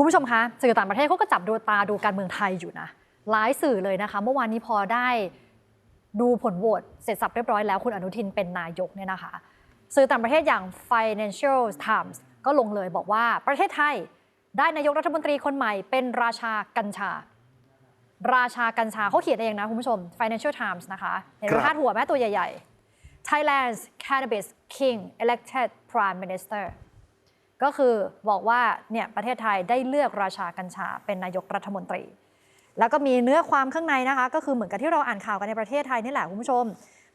คุณผู้ชมคะสื่อต่างประเทศเขาก็จับดูตาดูการเมืองไทยอยู่นะหลายสื่อเลยนะคะ เมื่อวานนี้พอได้ดูผลโหวตเสร็จสับเรียบร้อยแล้วคุณอนุทินเป็นนายกเนี่ยนะคะ สื่อต่างประเทศอย่าง Financial Times ก็ลงเลยบอกว่าประเทศไทยได้นายกรัฐมนตรีคนใหม่เป็นราชากัญชา ราชากัญชาเขาเขียนเองนะคุณผู้ชม Financial Times นะคะเห็นไหมครับพาดหัวแม่ตัวใหญ่ ๆ Thailand's Cannabis King elected Prime Minister ก็คือบอกว่าเนี่ยประเทศไทยได้เลือกราชากัญชาเป็นนายกรัฐมนตรี แล้วก็มีเนื้อความข้างในนะคะ ก็คือเหมือนกับที่เราอ่านข่าวกันในประเทศไทยนี่แหละคุณผู้ชม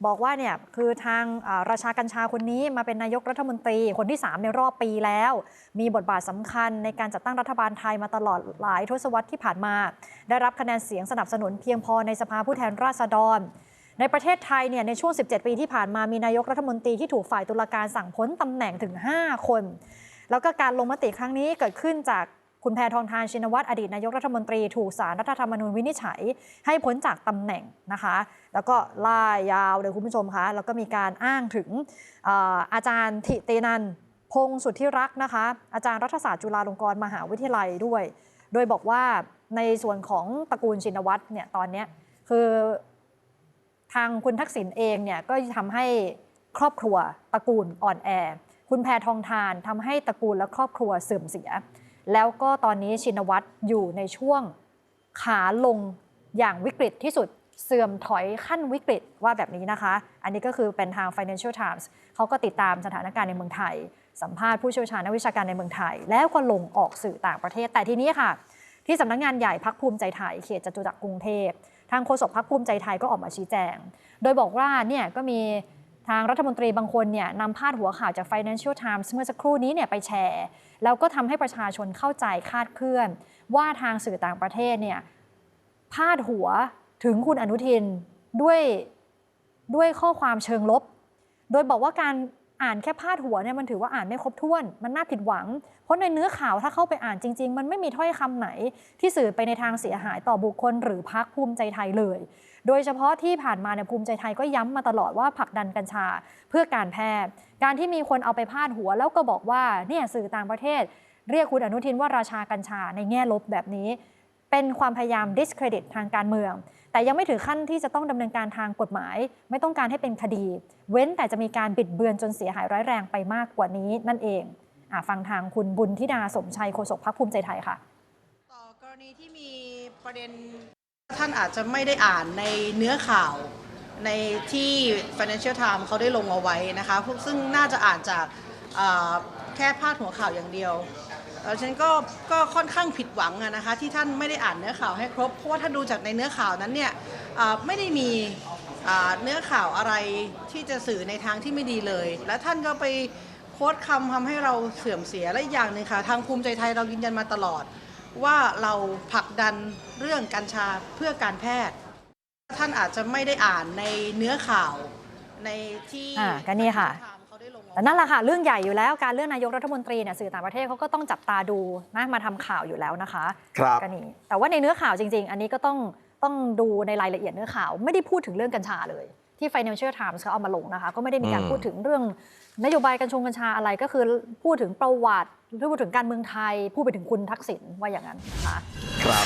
บอกว่าเนี่ยคือทางราชากัญชาคนนี้มาเป็นนายกรัฐมนตรี คนที่ 3 ในรอบปีแล้ว มีบทบาทสำคัญในการจัดตั้งรัฐบาลไทยมาตลอดหลายทศวรรษที่ผ่านมา ได้รับคะแนนเสียงสนับสนุนเพียงพอในสภาผู้แทนราษฎรในประเทศไทยเนี่ยในช่วง 17 ปีที่ผ่านมามีนายกรัฐมนตรีที่ถูกฝ่ายตุลาการสั่งพ้นตำแหน่งถึง 5 คน แล้วก็การลงมติครั้งนี้เกิดขึ้นจากคุณแพทองทานชินวัตรอดีตนายกรัฐมนตรีถูกสารรัฐธรรมนูญวินิจฉัย ให้พ้นจากตำแหน่งนะคะ แล้วก็ล่ายยาวเลยคุณผู้ชมคะแล้วก็มีการอ้างถึงเอ่อาจารย์ธิเตนันพงศ์สุทธิรักนะคะ อาจารย์รัฐศาสตร์จุฬาลงกรณ์มหาวิทยาลัยด้วย โดยบอกว่าในส่วนของตระกูลชินวัตรเนี่ยตอนนี้คือทางคุณทักษิณเองเนี่ยก็ทำให้ครอบครัวตระกูลอ่อนแอ คุณแพทองทานทำให้ตระกูลและครอบครัวเสื่อมเสีย แล้วก็ตอนนี้ชินวัตรอยู่ในช่วงขาลงอย่างวิกฤตที่สุดเสื่อมถอยขั้นวิกฤตว่าแบบนี้นะคะ อันนี้ก็คือเป็นทาง Financial Times เขาก็ติดตามสถานการณ์ในเมืองไทย สัมภาษณ์ผู้เชี่ยวชาญนักวิชาการในเมืองไทย แล้วก็ลงออกสื่อต่างประเทศ แต่ทีนี้ค่ะ ที่สำนักงานใหญ่พักภูมิใจไทยเขตจตุจักรกรุงเทพทางโฆษกพักภูมิใจไทยก็ออกมาชี้แจง โดยบอกว่าเนี่ยก็มี ทางรัฐมนตรีบางคนเนี่ยนำพาดหัวข่าวจาก Financial Times เมื่อสักครู่นี้เนี่ยไปแชร์ แล้วก็ทำให้ประชาชนเข้าใจคาดเคลื่อน ว่าทางสื่อต่างประเทศเนี่ยพาดหัวถึงคุณอนุทินด้วยด้วยข้อความเชิงลบ โดยบอกว่าการ อ่านแค่พาดหัวเนี่ยมันถือว่าอ่านไม่ครบถ้วน มันน่าผิดหวัง เพราะในเนื้อข่าวถ้าเข้าไปอ่านจริง ๆ มันไม่มีถ้อยคำไหน ที่สื่อไปในทางเสียหายต่อบุคคล หรือพักภูมิใจไทยเลย โดยเฉพาะที่ผ่านมาเนี่ยภูมิใจไทยก็ย้ำมาตลอดว่าผลักดันกัญชาเพื่อการแพทย์ การที่มีคนเอาไปพาดหัว แล้วก็บอกว่าเนี่ยสื่อต่างประเทศ เรียกคุณอนุทินว่าราชากัญชาในแง่ลบแบบนี้ เป็นความพยายาม discredit ทางการเมือง แต่ยังไม่ถึงขั้นที่จะต้องดำเนินการทางกฎหมาย ไม่ต้องการให้เป็นคดี เว้นแต่จะมีการบิดเบือนจนเสียหายร้ายแรงไปมากกว่านี้นั่นเองอฟังทางคุณบุญธิดาสมชัยโฆษกพรรคภูมิใจไทยค่ะต่อกรณีที่มีประเด็นท่านอาจจะไม่ได้อ่านในเนื้อข่าวในที่ Financial Times เขาได้ลงเอาไว้นะคะซึ่งน่าจะอ่านจากแค่พาดหัวข่าวอย่างเดียว ฉันก็ก็ค่อนข้างผิดหวังนะคะที่ท่านไม่ได้อ่านเนื้อข่าวให้ครบ เพราะว่าถ้าดูจากในเนื้อข่าวนั้นเนี่ยไม่ได้มีเนื้อข่าวอะไรที่จะสื่อในทางที่ไม่ดีเลย และท่านก็ไปโค้ดคำทำให้เราเสื่อมเสียและอีกอย่างหนึ่งค่ะทางภูมิใจไทยเรายืนยันมาตลอด ว่าเราผลักดันเรื่องกัญชาเพื่อการแพทย์ ท่านอาจจะไม่ได้อ่านในเนื้อข่าวในที่อ่าก็นี่ค่ะ แต่นั่นแหละค่ะเรื่องใหญ่อยู่แล้วการเลือกนายกรัฐมนตรีเนี่ยสื่อต่างประเทศเขาก็ต้องจับตาดูนะมาทำข่าวอยู่แล้วนะคะครับก็นี่แต่ว่าในเนื้อข่าวจริง ๆ อันนี้ก็ต้องต้องดูในรายละเอียดเนื้อข่าว ไม่ได้พูดถึงเรื่องกัญชาเลย ที่ Financial Times เขาเอามาลงนะคะก็ไม่ได้มีการอืมพูดถึงเรื่องนโยบายกัญชงกัญชาอะไรก็คือพูดถึงประวัติพูดถึงการเมืองไทย พูดไปถึงคุณทักษิณว่าอย่างนั้นนะคะครับ